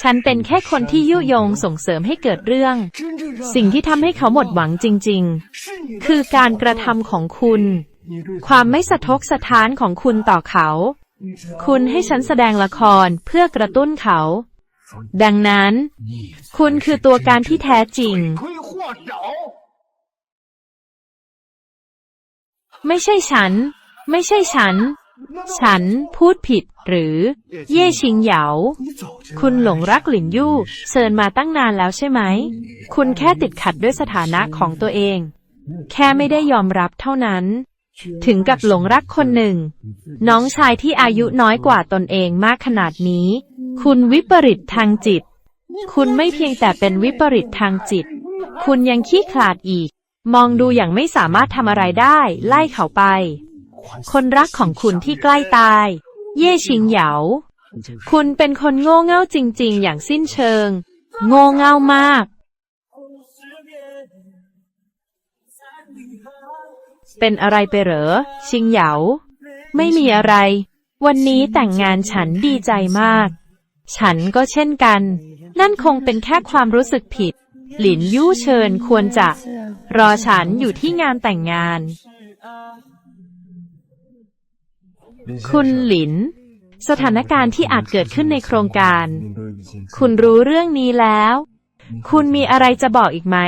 ฉันเป็นแค่คนที่ยุยงส่งเสริมให้เกิดเรื่อง สิ่งที่ทำให้เขาหมดหวังจริง ๆ คือการกระทำของคุณ ความไม่สะทกสะท้านของคุณต่อเขา คุณให้ฉันแสดงละครเพื่อกระตุ้นเขา ดังนั้น คุณคือตัวการที่แท้จริง ไม่ใช่ฉัน ไม่ใช่ฉัน ฉันพูดผิดหรือ เย่ชิงเหยา คุณหลงรักหลินยู่เซินมาตั้งนานแล้วใช่ไหม คุณแค่ติดขัดด้วยสถานะของตัวเอง แค่ไม่ได้ยอมรับเท่านั้น ถึงกับหลงรักคนหนึ่ง น้องชายที่อายุน้อยกว่าตนเองมากขนาดนี้ คุณวิปริตทางจิต คุณไม่เพียงแต่เป็นวิปริตทางจิต คุณยังขี้ขลาดอีก มองดูอย่างไม่สามารถทำอะไรได้ ไล่เขาไป คนรักของคุณที่ใกล้ตาย เย่ชิงเหยา คุณเป็นคนโง่เง่าจริง ๆ อย่างสิ้นเชิง โง่เง่ามาก เป็นอะไรไปเหรอ ชิงเหยา ไม่มีอะไร วันนี้แต่งงานฉันดีใจมาก ฉันก็เช่นกัน นั่นคงเป็นแค่ความรู้สึกผิด หลินยู่เชิญควรจะ รอฉันอยู่ที่งานแต่งงาน คุณหลิน สถานการณ์ที่อาจเกิดขึ้นในโครงการ คุณรู้เรื่องนี้แล้ว คุณมีอะไรจะบอกอีกไหม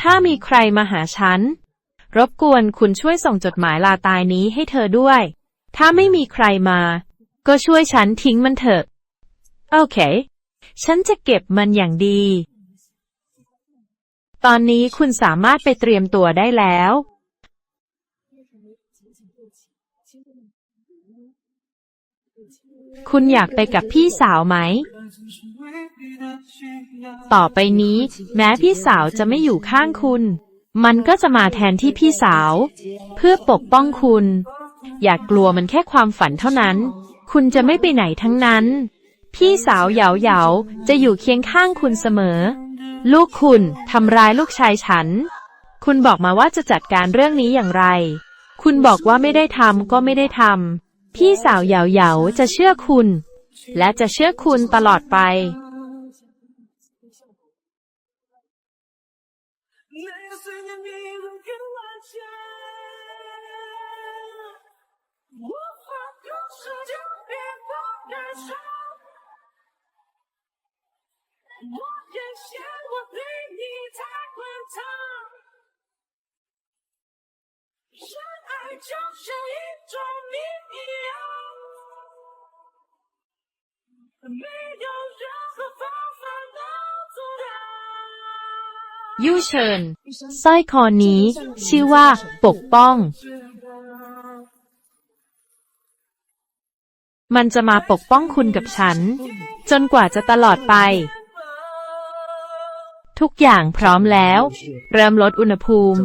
ถ้ามีใครมาหาฉัน รบกวนคุณช่วยส่งจดหมายลาตายนี้ให้เธอด้วย ถ้าไม่มีใครมา ก็ช่วยฉันทิ้งมันเถอะ โอเค ฉันจะเก็บมันอย่างดี ตอนนี้คุณสามารถไปเตรียมตัวได้แล้ว คุณอยากไปกับพี่สาวไหม ต่อไปนี้ แม้พี่สาวจะไม่อยู่ข้างคุณ มันก็จะมาแทนที่พี่สาว เพื่อปกป้องคุณ อย่ากกลัวมันแค่ความฝันเท่านั้น คุณจะไม่ไปไหนทั้งนั้น พี่สาวเหยาเหยาจะอยู่เคียงข้างคุณเสมอ ลูกคุณทำร้ายลูกชายฉัน คุณบอกมาว่าจะจัดการเรื่องนี้อย่างไร คุณบอกว่าไม่ได้ทำก็ไม่ได้ทำ พี่สาวเหยาเหยาจะเชื่อคุณ และจะเชื่อคุณตลอดไป 那个岁月迷路跟万千，无法控制就别放感伤。我也嫌我对你太 滚烫，深爱就像一种谜一样，没有任何方法能阻挡。 ยู่เชิญสร้อยคอนี้ ชื่อว่า ปกป้อง มันจะมาปกป้องคุณกับฉัน จนกว่าจะตลอดไป ทุกอย่างพร้อมแล้ว เริ่มลดอุณหภูมิ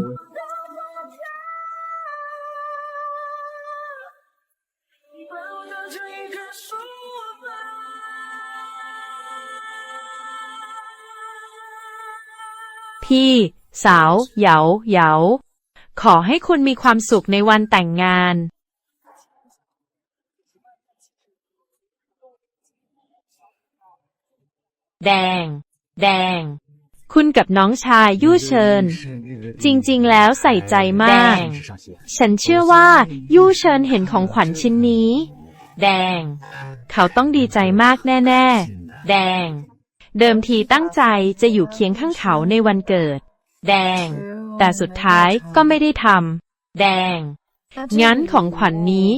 พี่ สาว เหยาเหยาขอให้คุณมีความสุขในวันแต่งงานแดง แดง คุณกับน้องชายยู่เชิญ จริงๆ แล้วใส่ใจมาก ฉันเชื่อว่ายู่เชิญเห็นของขวัญชิ้นนี้ แดง เขาต้องดีใจมากแน่ๆ แดง เดิมทีตั้งใจจะอยู่เคียงข้างเขาในวันเกิด แดง แต่สุดท้ายก็ไม่ได้ทำแดง งั้นของขวัญนนี้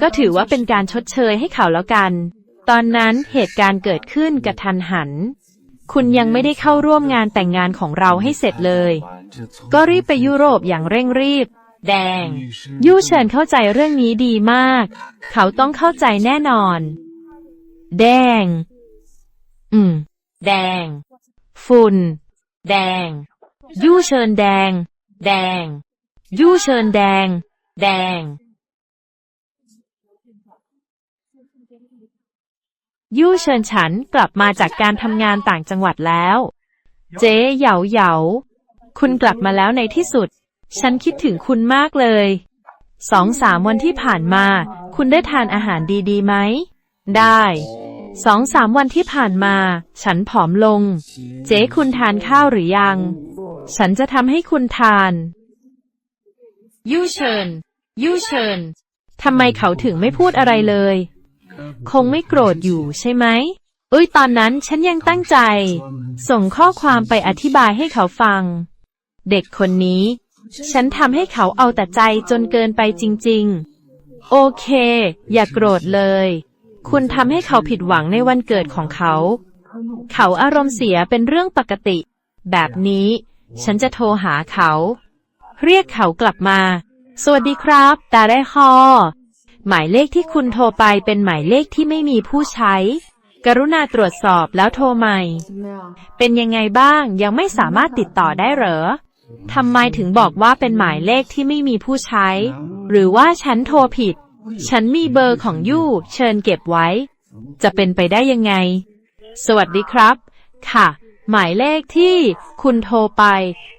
ก็ถือว่าเป็นการชดเชยให้เขาแล้วกัน ตอนนั้นเหตุการณ์เกิดขึ้นกระทันหัน คุณยังไม่ได้เข้าร่วมงานแต่งงานของเราให้เสร็จเลย ก็รีบไปยุโรปอย่างเร่งรีบ แดง ยู่เฉินเข้าใจเรื่องนี้ดีมาก เขาต้องเข้าใจแน่นอน แดง อืม แดง ฝุ่น แดง ยู่เชิญแดง แดง ยู่เชิญแดง แดง ยู่เชิญฉันกลับมาจากการทำงานต่างจังหวัดแล้ว เจ๊เหยาเหยาคุณกลับมาแล้วในที่สุด ฉันคิดถึงคุณมากเลยสองสามวันที่ผ่านมา คุณได้ทานอาหารดีๆไหม ได้สองสามวันที่ผ่านมา ฉันผอมลง เจ๊คุณทานข้าวหรือยัง ฉันจะทำให้คุณทาน ยูเชิญ ยูเชิญทำไมเขาถึงไม่พูดอะไรเลย คงไม่โกรธอยู่ใช่ไหมเอ้ยตอนนั้นฉันยังตั้งใจ ส่งข้อความไปอธิบายให้เขาฟัง เด็กคนนี้ ฉันทำให้เขาเอาแต่ใจจนเกินไปจริง ๆ โอเค อย่าโกรธเลย คุณทำให้เขาผิดหวังในวันเกิดของเขา เขาอารมณ์เสียเป็นเรื่องปกติ แบบนี้ ฉันจะโทรหาเขา เรียกเขากลับมา สวัสดีครับตาได้คอ หมายเลขที่คุณโทรไปเป็นหมายเลขที่ไม่มีผู้ใช้ กรุณาตรวจสอบแล้วโทรใหม่ เป็นยังไงบ้างยังไม่สามารถติดต่อได้เหรอทำไมถึงบอกว่าเป็นหมายเลขที่ไม่มีผู้ใช้ หรือว่าฉันโทรผิด ฉันมีเบอร์ของยู่เชิญเก็บไว้ จะเป็นไปได้ยังไง สวัสดีครับ ค่ะ หมายเลขที่คุณโทรไป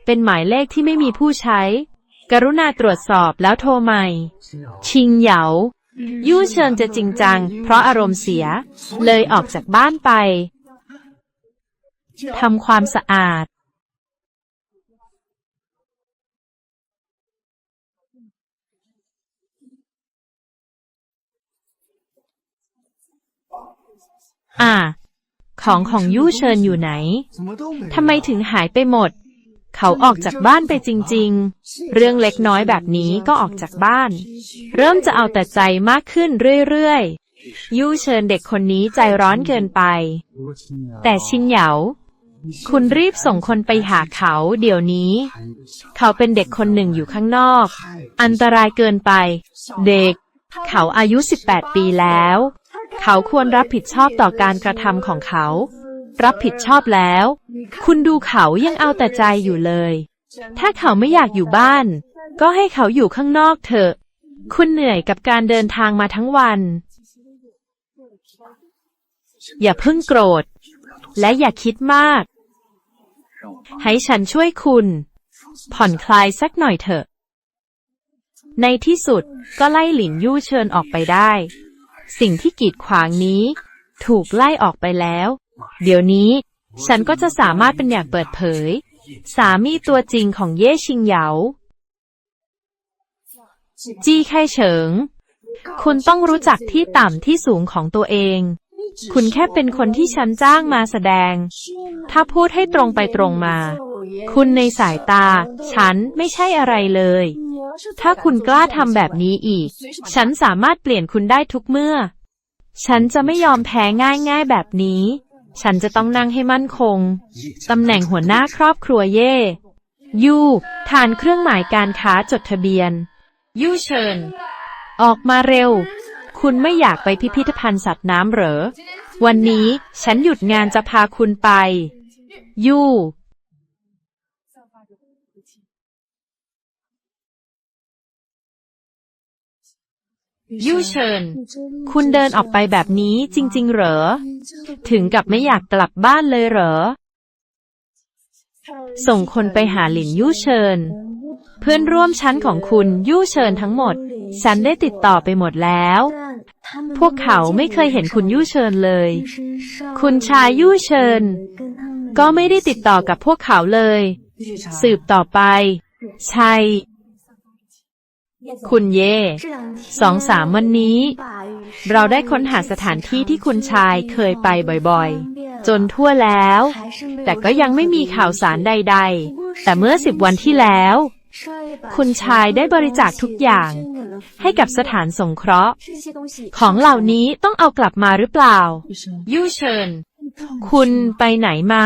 เป็นหมายเลขที่ไม่มีผู้ใช้ กรุณาตรวจสอบแล้วโทรใหม่ ชิงเหยายู่เชิญจะจริงจัง เพราะอารมณ์เสีย เลยออกจากบ้านไปทำความสะอาด อ่า ของของยู่เชิญอยู่ไหน ทำไมถึงหายไปหมด เขาออกจากบ้านไปจริง ๆ เรื่องเล็กน้อยแบบนี้ก็ออกจากบ้าน เริ่มจะเอาแต่ใจมากขึ้นเรื่อยๆ ยู่เชิญเด็กคนนี้ใจร้อนเกินไป แต่ชินเหยา คุณรีบส่งคนไปหาเขาเดี๋ยวนี้ เขาเป็นเด็กคนหนึ่งอยู่ข้างนอก อันตรายเกินไป เด็ก เขาอายุ 18 ปีแล้ว เขาควรรับผิดชอบต่อการกระทำของเขา รับผิดชอบแล้ว คุณดูเขายังเอาแต่ใจอยู่เลย ถ้าเขาไม่อยากอยู่บ้าน ก็ให้เขาอยู่ข้างนอกเถอะ คุณเหนื่อยกับการเดินทางมาทั้งวัน อย่าเพิ่งโกรธ และอย่าคิดมาก ให้ฉันช่วยคุณ ผ่อนคลายสักหน่อยเถอะ ในที่สุดก็ไล่หลินยู่เชิญออกไปได้ สิ่งที่กีดขวางนี้ถูกไล่ออกไปแล้ว เดี๋ยวนี้ ฉันก็จะสามารถเป็นอย่างเปิดเผย สามีตัวจริงของเย่ชิงเหยา จี้ไคเฉิง คุณต้องรู้จักที่ต่ำที่สูงของตัวเอง คุณแค่เป็นคนที่ฉันจ้างมาแสดง ถ้าพูดให้ตรงไปตรงมา คุณในสายตา ฉันไม่ใช่อะไรเลย ถ้าคุณกล้าทำแบบนี้อีก ฉันสามารถเปลี่ยนคุณได้ทุกเมื่อ ฉันจะไม่ยอมแพ้ง่ายๆแบบนี้ ฉันจะต้องนั่งให้มั่นคง ตำแหน่งหัวหน้าครอบครัวเย่ ยูฐานเครื่องหมายการค้าจดทะเบียน ยูเชิญ ออกมาเร็ว คุณไม่อยากไปพิพิธภัณฑ์สัตว์น้ำเหรอ วันนี้ฉันหยุดงานจะพาคุณไป ยู ยูเชิญ คุณเดินออกไปแบบนี้จริง ๆ เหรอ ถึงกับไม่อยากกลับบ้านเลยเหรอ ส่งคนไปหาหลินยู่เชิญ เพื่อนร่วมชั้นของคุณยู่เชิญทั้งหมด ฉันได้ติดต่อไปหมดแล้ว พวกเขาไม่เคยเห็นคุณยู่เชิญเลย คุณชายยู่เชิญ ก็ไม่ได้ติดต่อกับพวกเขาเลย สืบต่อไปใช่ คุณเย่สองสามวันนี้ เราได้ค้นหาสถานที่ที่คุณชายเคยไปบ่อยๆ จนทั่วแล้ว แต่ก็ยังไม่มีข่าวสารใดๆ แต่เมื่อสิบวันที่แล้ว คุณชายได้บริจาคทุกอย่าง ให้กับสถานสงเคราะห์ ของเหล่านี้ต้องเอากลับมาหรือเปล่า ยู่เชิญ คุณไปไหนมา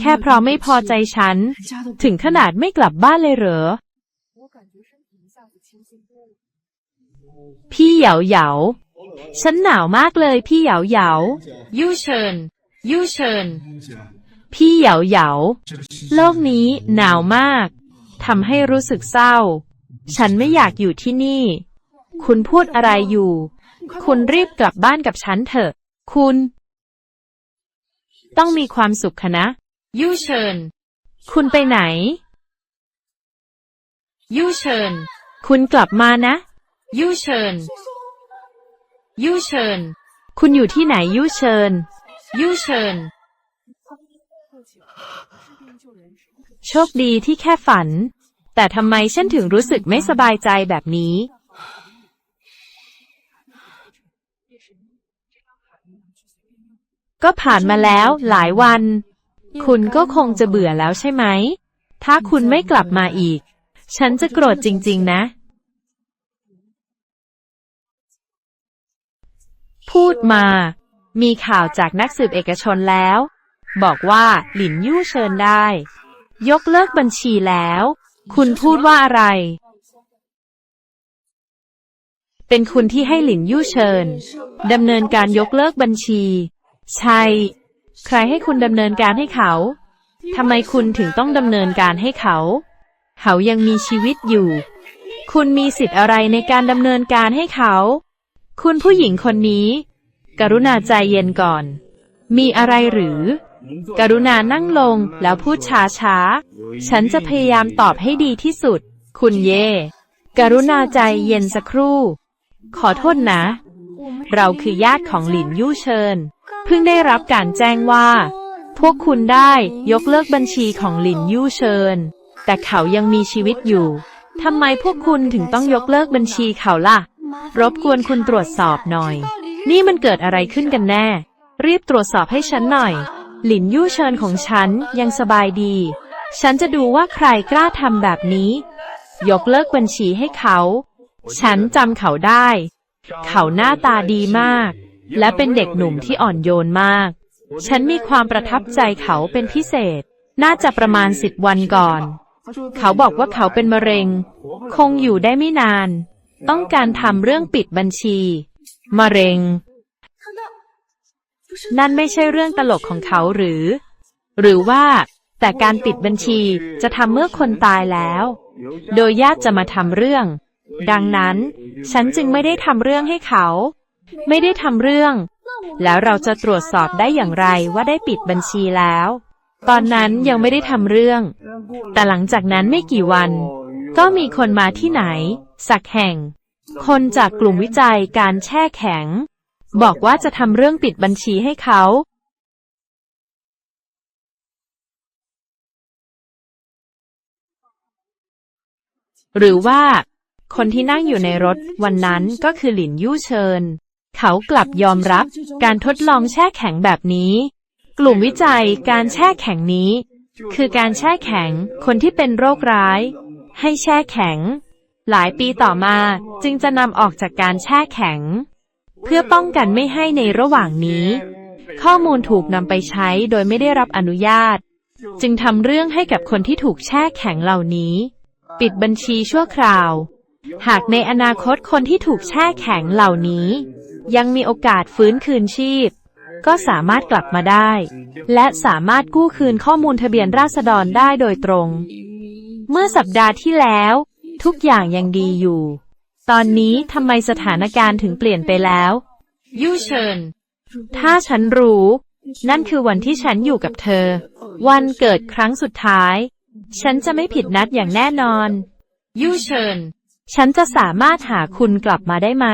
แค่เพราะไม่พอใจฉัน ถึงขนาดไม่กลับบ้านเลยเหรอ พี่เหยาเหยา ฉันหนาวมากเลยพี่เหยาเหยา ยู่เชิญ ยู่เชิญ พี่เหยาเหยา โลกนี้หนาวมากทำให้รู้สึกเศร้า ฉันไม่อยากอยู่ที่นี่ คุณพูดอะไรอยู่ คุณรีบกลับบ้านกับฉันเถอะ คุณ ต้องมีความสุขคะนะ ยู่เชิญ คุณไปไหน ยู่เชิญ คุณกลับมานะ ยู่เชิญ ยู่เชิญ คุณอยู่ที่ไหนยู่เชิญ ยู่เชิญ โชคดีที่แค่ฝัน แต่ทำไมฉันถึงรู้สึกไม่สบายใจแบบนี้ ก็ผ่านมาแล้วหลายวัน คุณก็คงจะเบื่อแล้วใช่ไหม ถ้าคุณไม่กลับมาอีก ฉันจะโกรธจริง ๆ นะ พูดมา มีข่าวจากนักสืบเอกชนแล้ว บอกว่าหลินยู่เชิญได้ ยกเลิกบัญชีแล้ว คุณพูดว่าอะไร เป็นคุณที่ให้หลินยู่เชิญดำเนินการยกเลิกบัญชี ใช่ ใครให้คุณดำเนินการให้เขาทำไมคุณถึงต้องดำเนินการให้เขา เขายังมีชีวิตอยู่ คุณมีสิทธิ์อะไรในการดำเนินการให้เขา คุณผู้หญิงคนนี้ กรุณาใจเย็นก่อน มีอะไรหรือ กรุณานั่งลงแล้วพูดช้าช้า ฉันจะพยายามตอบให้ดีที่สุด คุณเย่ กรุณาใจเย็นสักครู่ ขอโทษนะ เราคือญาติของหลินยู่เชิญ เพิ่งได้รับการแจ้งว่า พวกคุณได้ยกเลิกบัญชีของหลินยู่เชิญ แต่เขายังมีชีวิตอยู่ทำไมพวกคุณถึงต้องยกเลิกบัญชีเขาล่ะ รบกวนคุณตรวจสอบหน่อย นี่มันเกิดอะไรขึ้นกันแน่ รีบตรวจสอบให้ฉันหน่อย หลินยู่เชิญของฉันยังสบายดี ฉันจะดูว่าใครกล้าทำแบบนี้ ยกเลิกบัญชีให้เขา ฉันจำเขาได้ เขาหน้าตาดีมาก และเป็นเด็กหนุ่มที่อ่อนโยนมาก ฉันมีความประทับใจเขาเป็นพิเศษ น่าจะประมาณสิบวันก่อน เขาบอกว่าเขาเป็นมะเร็ง คงอยู่ได้ไม่นาน ต้องการทำเรื่องปิดบัญชีมะเร็ง นั่นไม่ใช่เรื่องตลกของเขาหรือ หรือว่า แต่การปิดบัญชีจะทำเมื่อคนตายแล้ว โดยญาติจะมาทำเรื่อง ดังนั้น ฉันจึงไม่ได้ทำเรื่องให้เขา ไม่ได้ทำเรื่อง แล้วเราจะตรวจสอบได้อย่างไรว่าได้ปิดบัญชีแล้ว ตอนนั้นยังไม่ได้ทำเรื่อง แต่หลังจากนั้นไม่กี่วัน ก็มีคนมาที่ไหน สักแห่ง คนจากกลุ่มวิจัยการแช่แข็ง บอกว่าจะทำเรื่องปิดบัญชีให้เขา หรือว่า คนที่นั่งอยู่ในรถวันนั้นก็คือหลินยู่เชิญ เขากลับยอมรับการทดลองแช่แข็งแบบนี้ กลุ่มวิจัยการแช่แข็งนี้ คือการแช่แข็งคนที่เป็นโรคร้าย ให้แช่แข็ง หลายปีต่อมาจึงจะนำออกจากการแช่แข็ง เพื่อป้องกันไม่ให้ในระหว่างนี้ ข้อมูลถูกนำไปใช้โดยไม่ได้รับอนุญาต จึงทำเรื่องให้กับคนที่ถูกแช่แข็งเหล่านี้ ปิดบัญชีชั่วคราว หากในอนาคตคนที่ถูกแช่แข็งเหล่านี้ ยังมีโอกาสฟื้นคืนชีพ ก็สามารถกลับมาได้ และสามารถกู้คืนข้อมูลทะเบียนราษฎรได้โดยตรง เมื่อสัปดาห์ที่แล้ว ทุกอย่างยังดีอยู่ ตอนนี้ทำไมสถานการณ์ถึงเปลี่ยนไปแล้ว ยู่เชิญ ถ้าฉันรู้ นั่นคือวันที่ฉันอยู่กับเธอ วันเกิดครั้งสุดท้าย ฉันจะไม่ผิดนัดอย่างแน่นอน ยู่เชิญ ฉันจะสามารถหาคุณกลับมาได้ไหม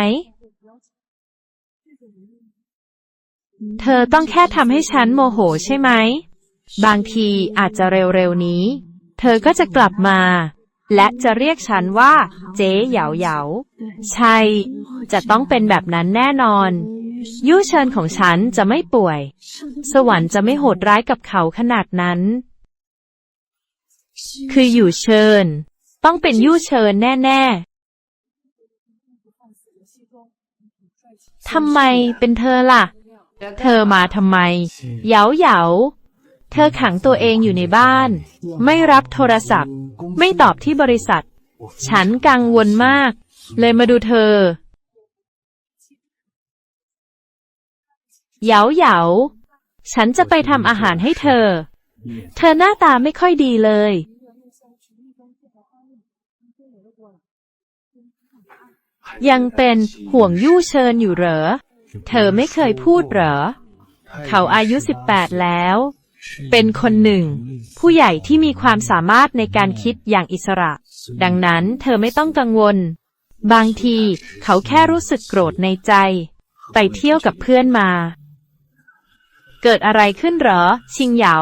เธอต้องแค่ทำให้ฉันโมโหใช่ไหม บางทีอาจจะเร็วๆนี้ เธอก็จะกลับมา และจะเรียกฉันว่า เจ๊เหยาเหยาใช่ จะต้องเป็นแบบนั้นแน่นอน ยู่เชิญของฉันจะไม่ป่วย สวรรค์จะไม่โหดร้ายกับเขาขนาดนั้น คืออยู่เชิญ ต้องเป็นยู่เชิญแน่ๆทำไมเป็นเธอล่ะ เธอมาทำไม เหยาเหยา เธอขังตัวเองอยู่ในบ้าน ไม่รับโทรศัพท์ ไม่ตอบที่บริษัท ฉันกังวลมาก เลยมาดูเธอ เหยาเหยาฉันจะไปทำอาหารให้เธอ เธอหน้าตาไม่ค่อยดีเลย ยังเป็นห่วงยู่เชิญอยู่เหรอ เธอไม่เคยพูดเหรอ เขาอายุ 18 แล้ว เป็นคนหนึ่ง ผู้ใหญ่ที่มีความสามารถในการคิดอย่างอิสระ ดังนั้นเธอไม่ต้องกังวล บางทีเขาแค่รู้สึกโกรธในใจ ไปเที่ยวกับเพื่อนมา เกิดอะไรขึ้นหรอ ชิงเหยา